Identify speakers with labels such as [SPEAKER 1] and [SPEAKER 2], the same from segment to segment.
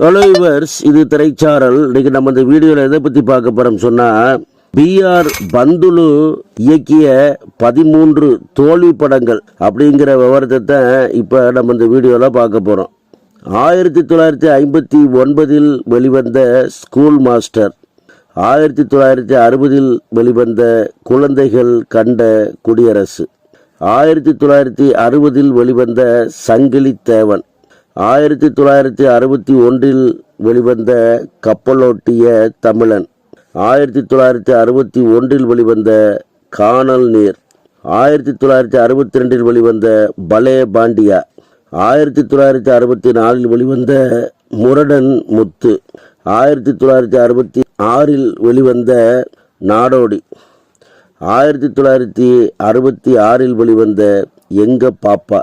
[SPEAKER 1] Hello இவர்ஸ் இது திரைச்சாரல். இன்னைக்கு நம்ம இந்த வீடியோவில் எதை பற்றி பார்க்க போகிறோம் சொன்னால் பிஆர் பந்துலு இயக்கிய பதிமூன்று தோல்வி படங்கள் அப்படிங்கிற விவரத்தை தான் இப்போ நம்ம இந்த வீடியோவில் பார்க்க போகிறோம் ஆயிரத்தி தொள்ளாயிரத்தி ஐம்பத்தி ஒன்பதில் வெளிவந்த ஸ்கூல் மாஸ்டர் ஆயிரத்தி தொள்ளாயிரத்தி அறுபதில் வெளிவந்த குழந்தைகள் கண்ட குடியரசு. ஆயிரத்தி தொள்ளாயிரத்தி அறுபதில் வெளிவந்த சங்கிலி தேவன் ஆயிரத்தி தொள்ளாயிரத்தி அறுபத்தி ஒன்றில் வெளிவந்த கப்பலோட்டிய தமிழன். ஆயிரத்தி தொள்ளாயிரத்தி அறுபத்தி ஒன்றில் வெளிவந்த காணல் நீர். ஆயிரத்தி தொள்ளாயிரத்தி அறுபத்தி ரெண்டில் வெளிவந்த பலே பாண்டியா. ஆயிரத்தி தொள்ளாயிரத்தி அறுபத்தி நாலில் வெளிவந்த முரடன் முத்து. ஆயிரத்தி தொள்ளாயிரத்தி அறுபத்தி ஆறில் வெளிவந்த நாடோடி. ஆயிரத்தி தொள்ளாயிரத்தி அறுபத்தி ஆறில் வெளிவந்த எங்க பாப்பா.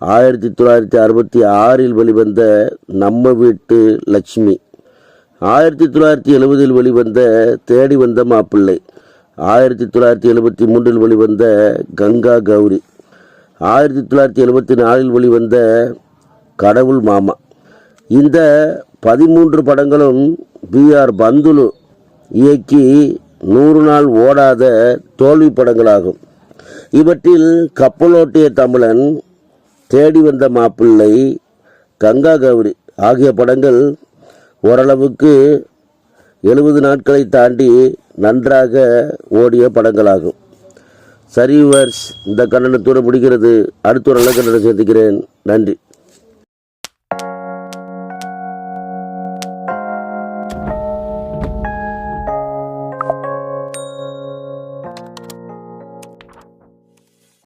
[SPEAKER 1] ஆயிரத்தி தொள்ளாயிரத்தி அறுபத்தி ஆறில் வெளிவந்த நம்ம வீட்டு லட்சுமி. ஆயிரத்தி தொள்ளாயிரத்தி எழுபதில் வெளிவந்த தேடி வந்த மாப்பிள்ளை. ஆயிரத்தி தொள்ளாயிரத்தி எழுபத்தி மூன்றில் வெளிவந்த கங்கா கௌரி. ஆயிரத்தி தொள்ளாயிரத்தி எழுபத்தி நாலில் வெளிவந்த கடவுள் மாமா. இந்த பதிமூன்று படங்களும் பிஆர் பந்துலு இயக்கி நூறு நாள் ஓடாத தோல்வி படங்களாகும். இவற்றில் கப்பலோட்டிய தமிழன் தேடி வந்த மாப்பிள்ளை கங்கா கௌரி ஆகிய படங்கள் ஓரளவுக்கு எழுபது நாட்களை தாண்டி நன்றாக ஓடிய படங்களாகும். சரி வர்ஸ் இந்த கண்டனத்தோடு முடிகிறது. அடுத்த ஒரு நல்ல கண்டனம் சந்திக்கிறேன் நன்றி.